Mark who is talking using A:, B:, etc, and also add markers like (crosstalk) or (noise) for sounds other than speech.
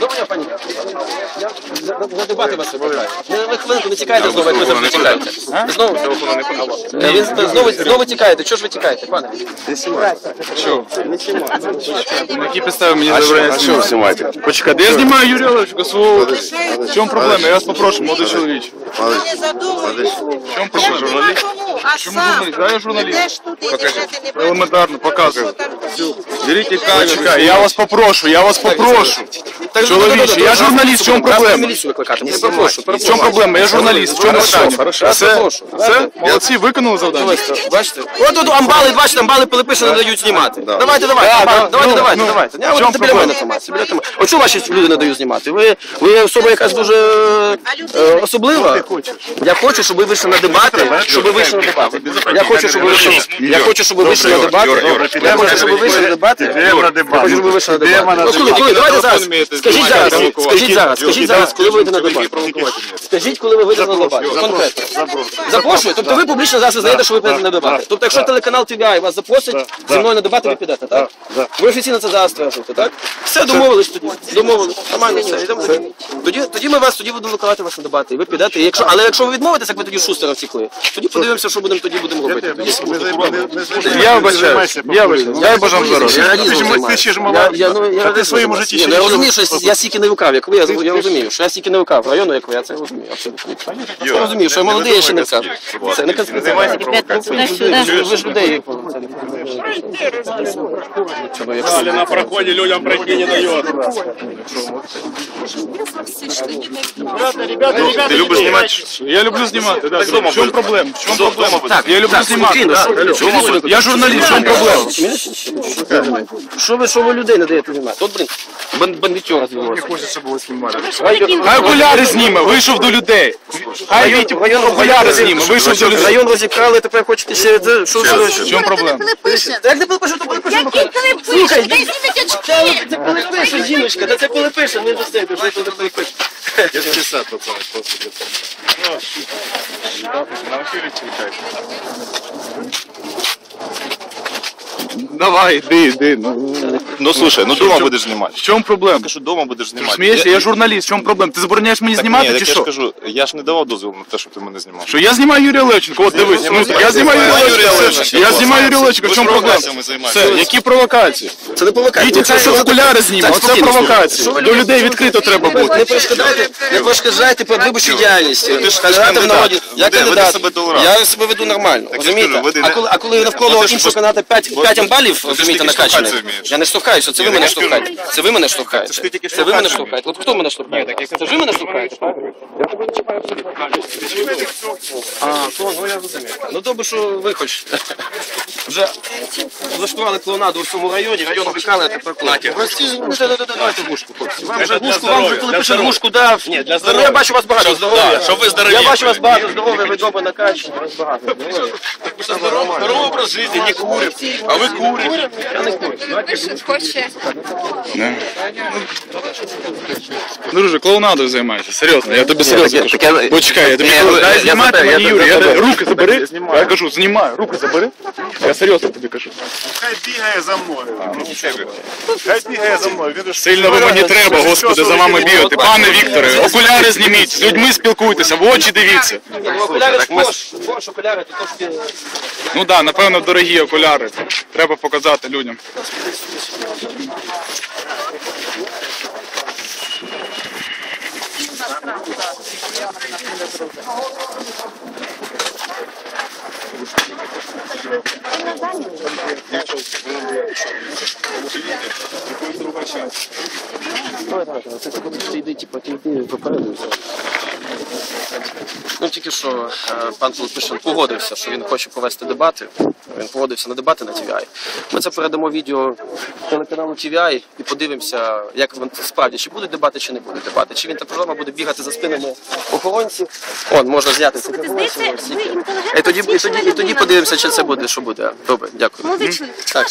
A: Доброго дня, пані. Я на- на дебати вас викликаю. Не ви хвилинку не тікайте знову, як ви завжди тікаєте. Знову? Е, Ви знову, знову тікаєте. Чого ж ви тікаєте, пане?
B: На які підстави мені забороняють
C: Що ви знімаєте?
B: Почекайте, я знімаю Юрія Олевчика свого. В чому проблема? Я вас попрошу, молодий чоловіч.
D: Не задумуєш.
B: В чому
D: Я ж
B: проблема?
D: нема кому, а
B: Чому
D: сам
B: журналіст? Да, я журналіст.
D: ідеш туди, ніде ти не бачиш,
B: Елементарно, показую.
D: що там
B: Беріть і Почекай, я вас попрошу, я вас попрошу. Thank you. Чоловіче, я журналіст, в чому проблема?
A: Міліцію викликати. Не перепрошую,
B: В чому проблема? Я журналіст, в чому питання? Все, все, молодці, виконали завдання.
A: Бачите? От тут амбали, бачите, амбали Пилипиша не дають знімати. Давайте, давайте, амбали, давайте,
B: ну,
A: давайте,
B: ну,
A: давайте. Я от біля мене тримаюся, біля мене. От чому ваші люди не дають знімати? Ви, ви особа якась дуже е, особлива. Я хочу, щоб ви вийшли на дебати, щоб ви вийшли на дебати. Я хочу, щоб ви вийшли, я хочу, щоб ви вийшли на дебати. Я хочу, щоб ви вийшли на дебати. Я хочу, щоб ви вийшли на дебати. Коли, коли, давайте зараз. Скажіть зараз, скажіть зараз, скажіть зараз, коли ви вийдете на дебати. Скажіть, коли ви вийдете на дебати. Конкретно. Запрошую. Тобто ви публічно зараз знаєте, що ви підете на дебати. Тобто, якщо телеканал TVI вас запросить зі мною на дебати, ви підете, так? Ви офіційно це зараз стверджуєте, так? Все, домовились тоді. Домовились. Нормально, все, йдемо. Тоді, тоді ми вас, тоді будемо викладати вас на дебати. І ви підете. І якщо, але якщо ви відмовитесь, як ви тоді шустером втекли, тоді подивимося, що будемо тоді будемо робити. Тоді
B: Я вибачаюсь, я вибачаюсь, я бажаю здоров'я.
A: я радізм займаюся. Я, я, ну, я радізм
C: своєму
A: займаюся.
C: житті
A: Ні,
C: ще
A: ну, Я
C: нічого
A: розумію, що я стільки не вкрав, як ви, я, я розумію, що я стільки не вкрав району, як ви, я це розумію, абсолютно. Я розумію, що я молодий, я ще не вкрав. Це не конспірація. Ви, ж людей
E: Дали на проходе людям пройти не дает.
C: Ти любиш знімати?
B: Я люблю знімати, да. В чому проблема? В чому проблема?
A: Так,
B: Я люблю знімати. да. Я журналіст, в чому проблема?
A: Що ви, що ви людей не даєте знімати? От, блін, бан- бандитьора звелося.
B: Хай окуляри зніме, вийшов до людей. Хай Вітя окуляри зніме, вийшов до людей.
A: Район розікрали, тепер хочете ще... це- Що ви?
B: В чому проблема?
A: Як не Пилипиша, то Пилипиша?
F: Дай зніміть
A: Це,
F: очки!
A: це Пилипиша, жіночка, та це Пилипиша, не достаєте, що це Пилипиша.
C: Я 50 пацаны просто где-то. На эфире
B: Давай, іди, іди. Ну,
C: Ну слушай, ну дома будешь снимать.
B: в чому проблема?
C: Кажу, дома будеш знімати.
B: Смієшся, я журналіст, в чому проблема? Ти забороняєш мені знімати
C: ні,
B: чи
C: так я ж
B: що?
C: кажу, я ж не давав дозволу на те, щоб ти мене знімав.
B: Що я знімаю Юрія Левченко, от дивись, ну, я знімаю Юрія Левченко, я знімаю Юрія Левченко, в чому проблема? Все, які провокації?
A: Це не провокація.
B: Вітя, це що окуляри зніме,
A: Так,
B: оце провокація. До людей відкрито треба бути.
A: Не перешкоджайте, не діяльністю.
C: Ти ж
A: Кандидати в
C: кандидат.
A: народі. Я
C: Веди- веди
A: кандидат.
C: себе до ура.
A: Я себе веду нормально, розумієте?
C: веди
A: А
C: не-
A: коли, а коли навколо
C: ти
A: іншого кандидата 5,
C: Бо-
A: 5 амбалів,
C: ти ж
A: розумієте, накачаних. Я не штовхаюся, це ви мене штовхаєте. Це ви мене штовхаєте. Це ви мене штовхаєте. От хто мене штовхає? Це ж ви мене штовхаєте. А, то, ну я розумію. Ну добре, що ви хоч (laughs) вже влаштували клоунаду у всьому районі, район викали, а тепер клоунаді. Давайте глушку, хлопці. Вам вже глушку, вам вже коли пише глушку дав. Ні, для здоров'я. Я бачу вас багато здоров'я.
C: щоб ви здорові
A: Я бачу вас багато здоров'я, ви добре накачані, вас багато здоров'я.
C: Здоровий образ життя, не курить, а ви курите.
A: Я не курю.
F: Хоче.
B: Друже, клоунадою займайся, серйозно, я тобі серйозно кажу.
A: таке-
B: Почекай, я тобі кажу,
A: я-
B: дай
A: я
B: знімати мені Юрій, я руки забери. Я кажу, знімай, руки забери. Я серйозно тобі кажу.
G: Хай бігає за мною. Хай бігає за мною.
B: Сильно ви мені треба, господи, за вами бігати. Пане Вікторе, окуляри зніміть, з людьми спілкуйтеся, в очі дивіться.
A: Ну, окуляри окуляри, то.
B: Ну так, да, напевно, дорогі окуляри. Треба показати людям.
A: Давай, давай, давай. Це от ти йди, типу, ти йди попереду. Ну тільки що е, пан Пилипишин погодився, що він хоче провести дебати. Він погодився на дебати на TVI. Ми це передамо відео телеканалу TVI і подивимося, як він справді, чи будуть дебати, чи не будуть дебати. Чи він та програма буде бігати за спинами охоронців. Он можна зняти
F: інтелігентна,
A: І тоді, і тоді, і тоді подивимося, чи це буде, що буде. Добре, дякую.
F: Молодий чоловік,
A: Так.